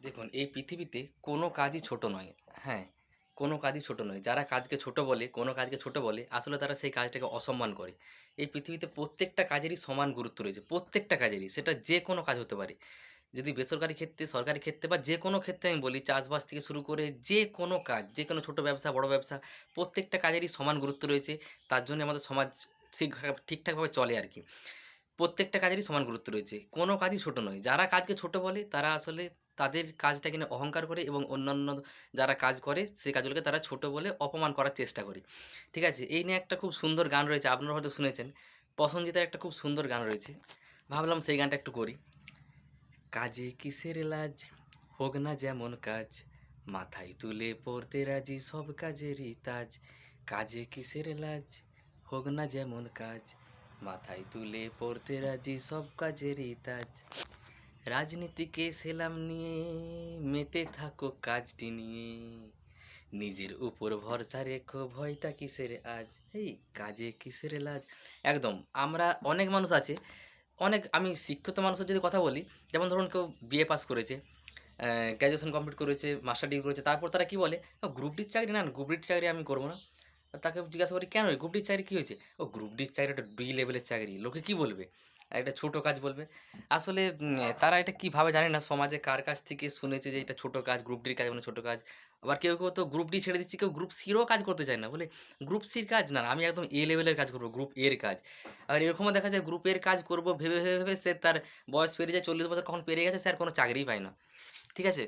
দেখুন এই পৃথিবীতে কোনো কাজই ছোট নয়। হ্যাঁ, কোনো কাজই ছোট নয়। যারা কাজকে ছোট বলে, কোনো কাজকে ছোট বলে, আসলে তারা সেই কাজটাকে অসম্মান করে। এই পৃথিবীতে প্রত্যেকটা কাজেরই সমান গুরুত্ব রয়েছে। প্রত্যেকটা কাজেরই। সেটা যে কোনো কাজ হতে পারে। যদি বেসরকারি ক্ষেত্রে, সরকারি ক্ষেত্রে বা যে কোনো ক্ষেত্রে আমি বলি চাষবাস থেকে শুরু করে যে কোনো কাজ, যে কোনো ছোট ব্যবসা, বড় ব্যবসা প্রত্যেকটা কাজেরই সমান গুরুত্ব রয়েছে। তার জন্যই আমাদের সমাজ ঠিকভাবে ঠিকঠাকভাবে চলে আর কি প্রত্যেকটা কাজেরই সমান গুরুত্ব রয়েছে। কোনো কাজই ছোট নয়। যারা কাজকে ছোট বলে তারা আসলে তাদের কাজটাকে নিয়ে অহংকার করে এবং অন্যান্য যারা কাজ করে, সেই কাজগুলোকে তারা ছোট বলে অপমান করার চেষ্টা করে। ঠিক আছে? এই নিয়ে একটা খুব সুন্দর গান রয়েছে, আপনারা হয়তো শুনেছেন। প্রসেনজিতের একটা খুব সুন্দর গান রয়েছে। ভাবলাম সেই গানটা একটু করি। কাজে কিসের লাজ হোক না যেমন কাজ, মাথায় তুলে পড়তে রাজি সব কাজেরই তাজ কাজে কিসের লাজ হোক না যেমন কাজ, মাথায় তুলে পড়তে রাজি সব কাজেরই তাজ রাজনীতিকে সেলাম নিয়ে, মেতে থাকো কাজটি নিয়ে। নিজের উপর ভরসা রেখো, ভয়টা কিসের আজ? এই কাজে কিসের লাজ? একদম, আমরা অনেক মানুষ আছে, অনেক, আমি শিক্ষিত মানুষের যদি কথা বলি, যেমন ধরুন কেউ বিএ পাস করেছে গ্র্যাজুয়েশন কমপ্লিট করেছে মাস্টার ডিগ্রি করেছে, তারপর তারা কি বলে গ্রুপ ডির চাকরি না গ্রুপ ডির চাকরি আমি করব না। তাকে জিজ্ঞাসা করি, কেন গ্রুপ ডির চাকরি কী হয়েছে? ও গ্রুপ ডির চাকরি একটা ডি লেভেলের চাকরি। লোকে কী বলবে? একটা ছোট কাজ বলবে। আসলে তারা এটা কি ভাবে জানে না? সমাজে কার কাছ থেকে শুনেছে যে এটা ছোট কাজ গ্রুপ ডির কাজ মানে ছোট কাজ? আবার কেউ কেউ তো গ্রুপ ডি ছেড়ে দিচ্ছে, কেউ গ্রুপ সিরও কাজ করতে চায় না। বলে গ্রুপ সির কাজ? না আমি একদম এ লেভেলের কাজ করব গ্রুপ এর কাজ। আর এরকমও দেখা যায় গ্রুপের কাজ করব, ভেবে ভেবে ভেবে সে তার বয়স পেরিয়ে যায়, চল্লিশ বছর কখন পেরিয়ে গেছে, সে আর কোনো চাকরিই পায় না। ঠিক আছে?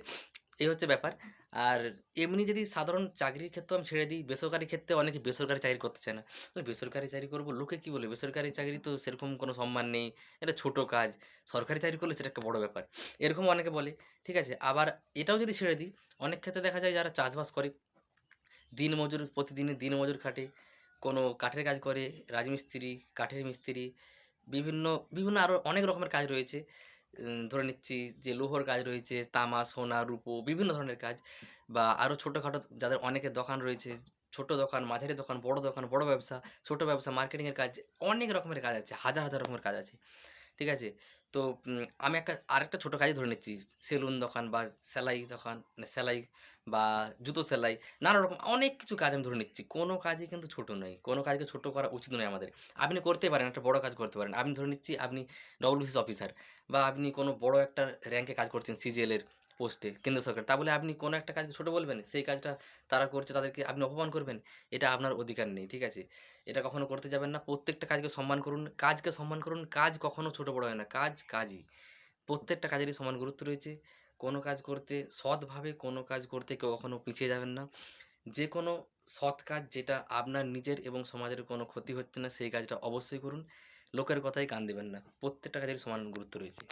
এই হচ্ছে ব্যাপার। আর এমনি যদি সাধারণ চাকরির ক্ষেত্রেও আমি ছেড়ে দিই, বেসরকারি ক্ষেত্রে অনেকে বেসরকারি চাকরি করতে চায় না। বেসরকারি চাকরি করব, লোকে কী বলে বেসরকারি চাকরি তো সেরকম কোনো সম্মান নেই, এটা ছোট কাজ। সরকারি চাকরি করলে সেটা একটা বড় ব্যাপার। এরকম অনেকে বলে, ঠিক আছে? আবার এটাও যদি ছেড়ে দিই, অনেক ক্ষেত্রে দেখা যায় যারা চাষবাস করে দিনমজুর প্রতিদিনের দিনমজুর খাটে, কোনো কাঠের কাজ করে, রাজমিস্ত্রি, কাঠের মিস্ত্রি, বিভিন্ন বিভিন্ন আরও অনেক রকমের কাজ রয়েছে। ধরে নিচ্ছি যে লোহর কাজ রয়েছে, তামা, সোনা, রূপো, বিভিন্ন ধরনের কাজ বা আরও ছোটোখাটো যাদের অনেকের দোকান রয়েছে, ছোট দোকান, মাঝারি দোকান, বড় দোকান, বড় ব্যবসা, ছোট ব্যবসা মার্কেটিংয়ের কাজ, অনেক রকমের কাজ আছে, হাজার হাজার রকমের কাজ আছে। ঠিক আছে? তো আমি একটা, আরেকটা ছোটো কাজই ধরে নিচ্ছি। সেলুন দোকান বা সেলাই দোকান মানে সেলাই বা জুতো সেলাই, নানা রকম অনেক কিছু কাজ আমি ধরে নিচ্ছি। কোনো কাজই কিন্তু ছোটো নয়। কোনো কাজকে ছোটো করা উচিত নয় আমাদের। আপনি করতে পারেন, একটা বড় কাজ করতে পারেন। আপনি ধরে নিচ্ছি আপনি ডব্লিউসিস অফিসার বা আপনি কোনো বড় একটা র্যাঙ্কে কাজ করছেন সিজিএলের পোস্টে কেন্দ্র সরকার। তা বলে আপনি কোনো একটা কাজকে ছোটো বলবেন, সেই কাজটা তারা করছে তাদেরকে আপনি অপমান করবেন, এটা আপনার অধিকার নেই, ঠিক আছে? এটা কখনো করতে যাবেন না, প্রত্যেকটা কাজকে সম্মান করুন, কাজকে সম্মান করুন, কাজ কখনো ছোট বড় হয় না, কাজ কাজই। প্রত্যেকটা কাজেরই সমান গুরুত্ব রয়েছে। কোনো কাজ করতে সৎভাবে কোনো কাজ করতে কেউ কখনো পিছিয়ে যাবেন না। যে কোনো সৎ কাজ যেটা আপনার নিজের এবং সমাজের কোনো ক্ষতি হচ্ছে না, সেই কাজটা অবশ্যই করুন। লোকের কথাই কান দেবেন না, প্রত্যেকটা কাজের সমান গুরুত্ব রয়েছে।